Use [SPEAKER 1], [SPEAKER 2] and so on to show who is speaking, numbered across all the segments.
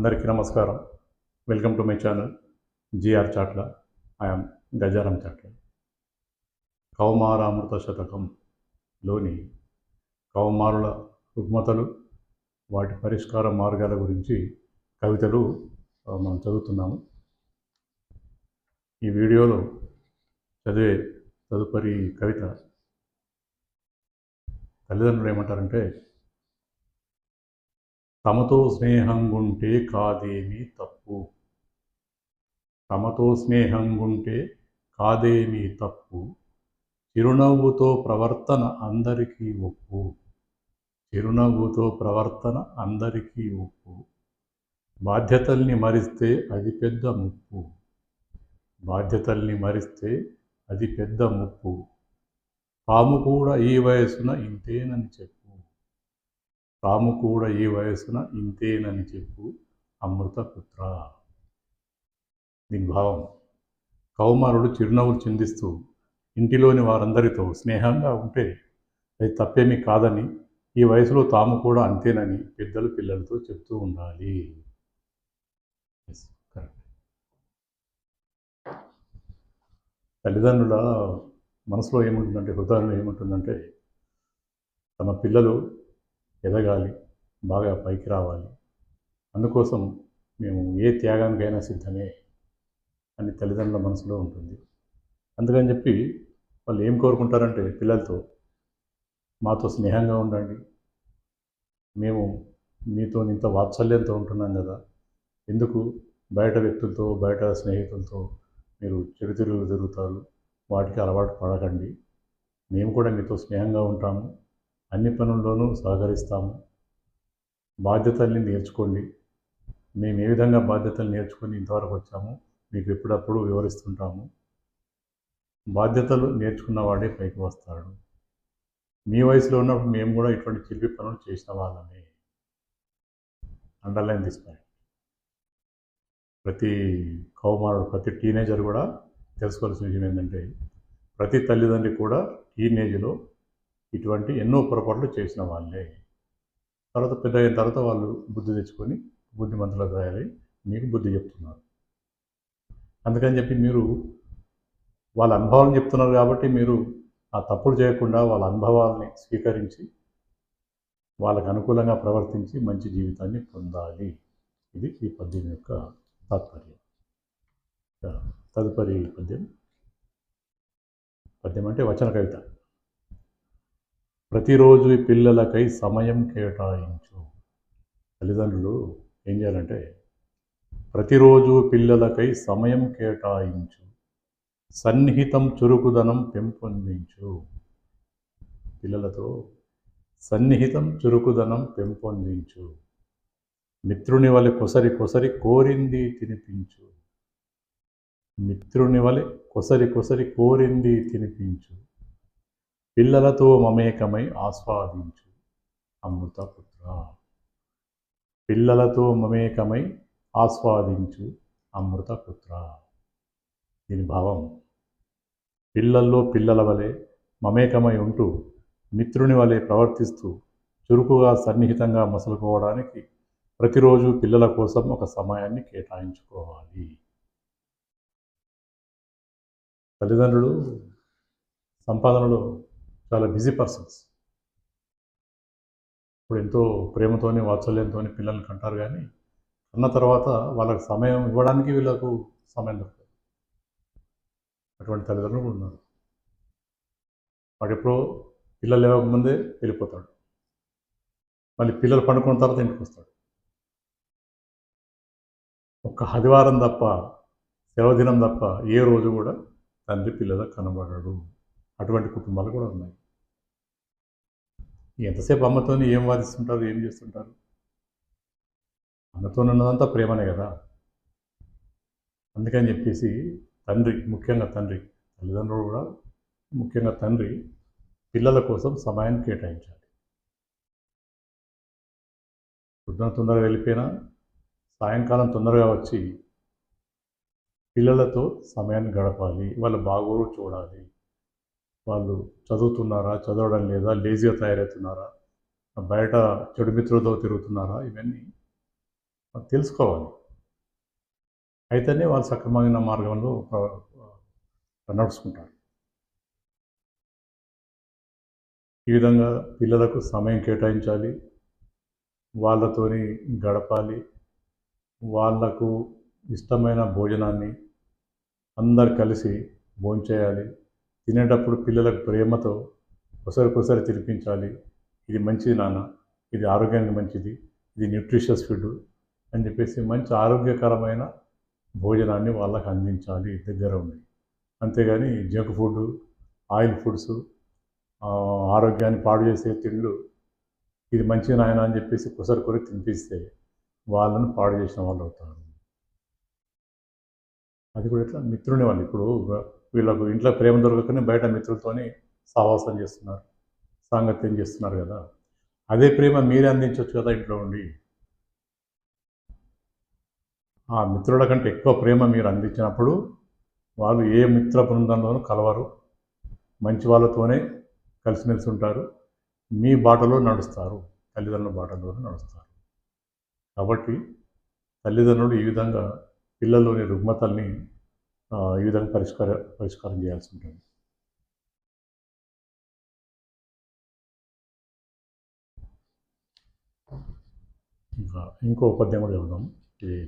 [SPEAKER 1] అందరికీ నమస్కారం. Welcome to my channel GR Chatla I'm Gajaram Chatla కౌమారామృత శతకంలోని కౌమారుల రుగ్మతలు వాటి పరిష్కార మార్గాల గురించి కవితలు మనం చదువుతున్నాము. ఈ వీడియోలో చదివే తదుపరి కవిత తల్లిదండ్రులు ఏమంటారంటే తమతో స్నేహంగుంటే కాదేమీ తప్పు. తమతో స్నేహంగుంటే కాదేమీ తప్పు. చిరునవ్వుతో ప్రవర్తన అందరికీ ఒప్పు. చిరునవ్వుతో ప్రవర్తన అందరికీ ఒప్పు. బాధ్యతల్ని మరిస్తే అది పెద్ద ముప్పు. బాధ్యతల్ని మరిస్తే అది పెద్ద ముప్పు. తాము కూడా ఈ వయసున ఇంతేనని చెప్పు. తాము కూడా ఈ వయసున ఇంతేనని చెప్పు అమృతపుత్ర. దీని భావం కౌమారుడు చిరునవ్వులు చిందిస్తూ ఇంటిలోని వారందరితో స్నేహంగా ఉంటే అది తప్పేమీ కాదని ఈ వయసులో తాము కూడా అంతేనని పెద్దలు పిల్లలతో చెప్తూ ఉండాలి. తల్లిదండ్రుల మనసులో ఏముంటుందంటే హృదయంలో ఏముంటుందంటే తమ పిల్లలు ఎదగాలి బాగా పైకి రావాలి. అందుకోసం మేము ఏ త్యాగానికైనా సిద్ధమే అని తల్లిదండ్రుల మనసులో ఉంటుంది. అందుకని చెప్పి వాళ్ళు ఏం కోరుకుంటారంటే పిల్లలతో మాతో స్నేహంగా ఉండండి. మేము మీతో ఇంత వాత్సల్యంతో ఉంటున్నాం కదా. ఎందుకు బయట వ్యక్తులతో బయట స్నేహితులతో మీరు చెడు తిరుగులు తిరుగుతారు? వాటికి అలవాటు పడకండి. మేము కూడా మీతో స్నేహంగా ఉంటాము. అన్ని పనుల్లోనూ సహకరిస్తాము. బాధ్యతల్ని నేర్చుకోండి. మేము ఏ విధంగా బాధ్యతలు నేర్చుకొని ఇంతవరకు వచ్చాము మీకు ఎప్పుడప్పుడు వివరిస్తుంటాము. బాధ్యతలు నేర్చుకున్న వాడే పైకి వస్తాడు. మీ వయసులో ఉన్నప్పుడు మేము కూడా ఇటువంటి చిలిపి పనులు చేసిన వాళ్ళమే. Underline this point. ప్రతి కౌమారుడు ప్రతి టీనేజర్ కూడా తెలుసుకోవాల్సిన విషయం ఏంటంటే ప్రతి తల్లిదండ్రి కూడా టీనేజ్లో ఇటువంటి ఎన్నో పొరపాట్లు చేసిన వాళ్ళే. తర్వాత పెద్ద అయిన తర్వాత వాళ్ళు బుద్ధి తెచ్చుకొని బుద్ధిమంతులు తయారై మీకు బుద్ధి చెప్తున్నారు. అందుకని చెప్పి మీరు వాళ్ళ అనుభవాలను చెప్తున్నారు కాబట్టి మీరు ఆ తప్పులు చేయకుండా వాళ్ళ అనుభవాలని స్వీకరించి వాళ్ళకు అనుకూలంగా ప్రవర్తించి మంచి జీవితాన్ని పొందాలి. ఇది ఈ పద్యం యొక్క తాత్పర్యం. తదుపరి పద్యం. పద్యం అంటే వచన కవిత. ప్రతిరోజు ఈ పిల్లలకై సమయం కేటాయించు. తల్లిదండ్రులు ఏం చేయాలంటే ప్రతిరోజు పిల్లలకై సమయం కేటాయించు. సన్నిహితం చురుకుదనం పెంపొందించు. పిల్లలతో సన్నిహితం చురుకుదనం పెంపొందించు. మిత్రుని వలె కొసరి కొసరి కోరింది తినిపించు. మిత్రుని వలె కొసరి కొసరి కోరింది తినిపించు. పిల్లలతో మమేకమై ఆస్వాదించు అమృతపుత్ర పిల్లలతో మమేకమై ఆస్వాదించు అమృతపుత్ర దీని భావం పిల్లల్లో పిల్లల వలె మమేకమై ఉంటూ మిత్రుని వలె ప్రవర్తిస్తూ చురుకుగా సన్నిహితంగా మసలుకోవడానికి ప్రతిరోజు పిల్లల కోసం ఒక సమయాన్ని కేటాయించుకోవాలి. తల్లిదండ్రులు సంపాదనలో చాలా బిజీ పర్సన్స్. ఇప్పుడు ఎంతో ప్రేమతోని వాత్సల్యంతో పిల్లల్ని కంటారు కానీ అన్న తర్వాత వాళ్ళకి సమయం ఇవ్వడానికి వీళ్ళకు సమయం దొరకదు. అటువంటి తల్లిదండ్రులు కూడా ఉన్నారు. వాడు ఎప్పుడో పిల్లలు లేవకముందే వెళ్ళిపోతాడు. మళ్ళీ పిల్లలు పండుకున్న తర్వాత ఇంటికి వస్తాడు ఒక్క ఆదివారం తప్ప సెలవు దినం తప్ప ఏ రోజు కూడా తండ్రి పిల్లల కనబడడు. అటువంటి కుటుంబాలు కూడా ఉన్నాయి. ఎంతసేపు అమ్మతోని ఏం వాదిస్తుంటారు ఏం చేస్తుంటారు? అమ్మతో ఉన్నదంతా ప్రేమనే కదా. అందుకని చెప్పేసి తండ్రి ముఖ్యంగా తండ్రి తల్లిదండ్రులు కూడా ముఖ్యంగా తండ్రి పిల్లల కోసం సమయాన్ని కేటాయించాలి. పొద్దున తొందరగా వెళ్ళిపోయినా సాయంకాలం తొందరగా వచ్చి పిల్లలతో సమయాన్ని గడపాలి వాళ్ళ బాగోరు చూడాలి. చదువుతున్నారా చదవడం లేదా లేజీగా తయారవుతున్నారా బయట చెడు మిత్రులతో తిరుగుతున్నారా ఇవన్నీ తెలుసుకోవాలి. అయితేనే వాళ్ళు సక్రమమైన మార్గంలో నడుచుకుంటారు. ఈ విధంగా పిల్లలకు సమయం కేటాయించాలి వాళ్ళతోని గడపాలి వాళ్ళకు ఇష్టమైన భోజనాన్ని అందరు కలిసి భోంచేయాలి తినేటప్పుడు పిల్లలకు ప్రేమతో ఒకసారికొసారి తినిపించాలి. ఇది మంచిది నాన్న. ఇది ఆరోగ్యానికి మంచిది. ఇది న్యూట్రిషియస్ ఫుడ్ అని చెప్పేసి మంచి ఆరోగ్యకరమైన భోజనాన్ని వాళ్ళకి అందించాలి. దగ్గర ఉండి. అంతేగాని జంక్ ఫుడ్ ఆయిల్ ఫుడ్స్ ఆరోగ్యాన్ని పాడు చేసే తిండ్లు ఇది మంచిది నాయన అని చెప్పేసి ఒకసారి కొరి తినిపిస్తే వాళ్ళను పాడు చేసిన వాళ్ళు అవుతారు. అది కూడా ఎట్లా? మిత్రుని వాళ్ళు. ఇప్పుడు వీళ్ళకు ఇంట్లో ప్రేమ దొరకకనే బయట మిత్రులతోని సావాసం చేస్తున్నారు. సాంగత్యం చేస్తున్నారు కదా. అదే ప్రేమ మీరే అందించవచ్చు కదా ఇంట్లో ఉండి. ఆ మిత్రుల కంటే ఎక్కువ ప్రేమ మీరు అందించినప్పుడు వాళ్ళు ఏ మిత్ర బృందంలోనూ కలవరు. మంచి వాళ్ళతోనే కలిసిమెలిసి ఉంటారు. మీ బాటలో నడుస్తారు. తల్లిదండ్రుల బాటలోనే నడుస్తారు. కాబట్టి తల్లిదండ్రులు ఈ విధంగా పిల్లల్లోని రుగ్మతల్ని ఈ విధంగా పరిష్కార పరిష్కారం చేయాల్సి ఉంటుంది. ఇంకా ఇంకో ఉపాధ్యాయం కూడా చదువుదాం ఇది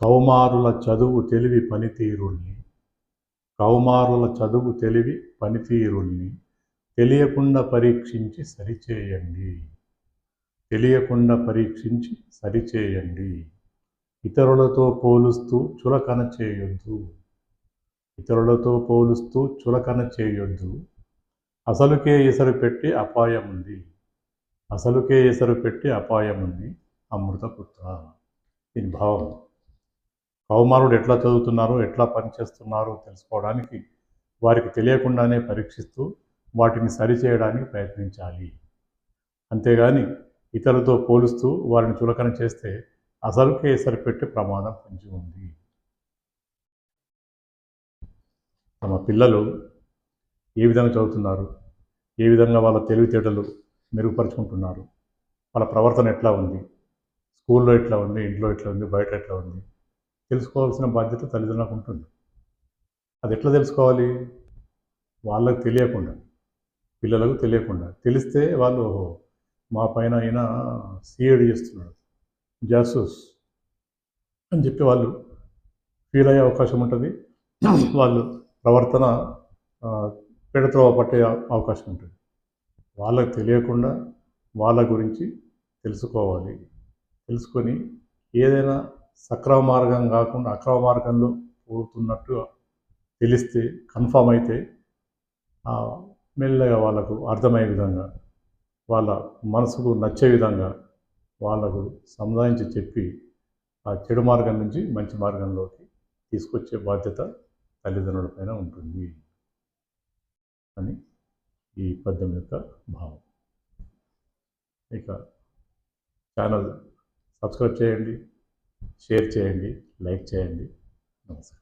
[SPEAKER 1] కౌమారుల చదువు తెలివి పనితీరుల్ని కౌమారుల చదువు తెలివి పనితీరుల్ని తెలియకుండా పరీక్షించి సరిచేయండి. తెలియకుండా పరీక్షించి సరిచేయండి. ఇతరులతో పోలుస్తూ చులకన చేయొద్దు. ఇతరులతో పోలుస్తూ చులకన చేయొద్దు. అసలుకే ఎసరు పెట్టి అపాయం ఉంది. అసలుకే ఎసరు పెట్టి అపాయం ఉంది. అమృతపుత్ర. దీని భావం. కౌమారుడు ఎట్లా చదువుతున్నారో ఎట్లా పనిచేస్తున్నారో తెలుసుకోవడానికి వారికి తెలియకుండానే పరీక్షిస్తూ వాటిని సరిచేయడానికి ప్రయత్నించాలి. అంతేగాని ఇతరులతో పోలుస్తూ వారిని చులకన చేస్తే అసలుకే సరిపెట్టే ప్రమాదం పొంచి ఉంది. తమ పిల్లలు ఏ విధంగా చదువుతున్నారు? ఏ విధంగా వాళ్ళ తెలివితేటలు మెరుగుపరుచుకుంటున్నారు? వాళ్ళ ప్రవర్తన ఎట్లా ఉంది? స్కూల్లో ఎట్లా ఉంది? ఇంట్లో ఎట్లా ఉంది? బయట ఎట్లా ఉంది? తెలుసుకోవాల్సిన బాధ్యత తల్లిదండ్రులకు ఉంటుంది. అది ఎట్లా తెలుసుకోవాలి? వాళ్ళకు తెలియకుండా పిల్లలకు తెలియకుండా. తెలిస్తే వాళ్ళు ఓహో మా పైన అయినా సిఐడి చేస్తున్నాడు. జాసూస్ అని చెప్పి వాళ్ళు ఫీల్ అయ్యే అవకాశం ఉంటుంది. వాళ్ళు ప్రవర్తన ఆ, పెడత్రోవ పట్టే అవకాశం ఉంటుంది. వాళ్ళకి తెలియకుండా వాళ్ళ గురించి తెలుసుకోవాలి. తెలుసుకొని ఏదైనా సక్రమ మార్గం కాకుండా అక్రమ మార్గంలో పోతున్నట్టు తెలిస్తే కన్ఫామ్ అయితే మెల్లగా వాళ్ళకు అర్థమయ్యే విధంగా వాళ్ళ మనసుకు నచ్చే విధంగా వాళ్ళకు సముదాయించి చెప్పి ఆ చెడు మార్గం నుంచి మంచి మార్గంలోకి తీసుకొచ్చే బాధ్యత తల్లిదండ్రుల పైన ఉంటుంది అని ఈ పద్యం యొక్క భావం. ఇక ఛానల్ సబ్స్క్రైబ్ చేయండి షేర్ చేయండి లైక్ చేయండి. నమస్కారం.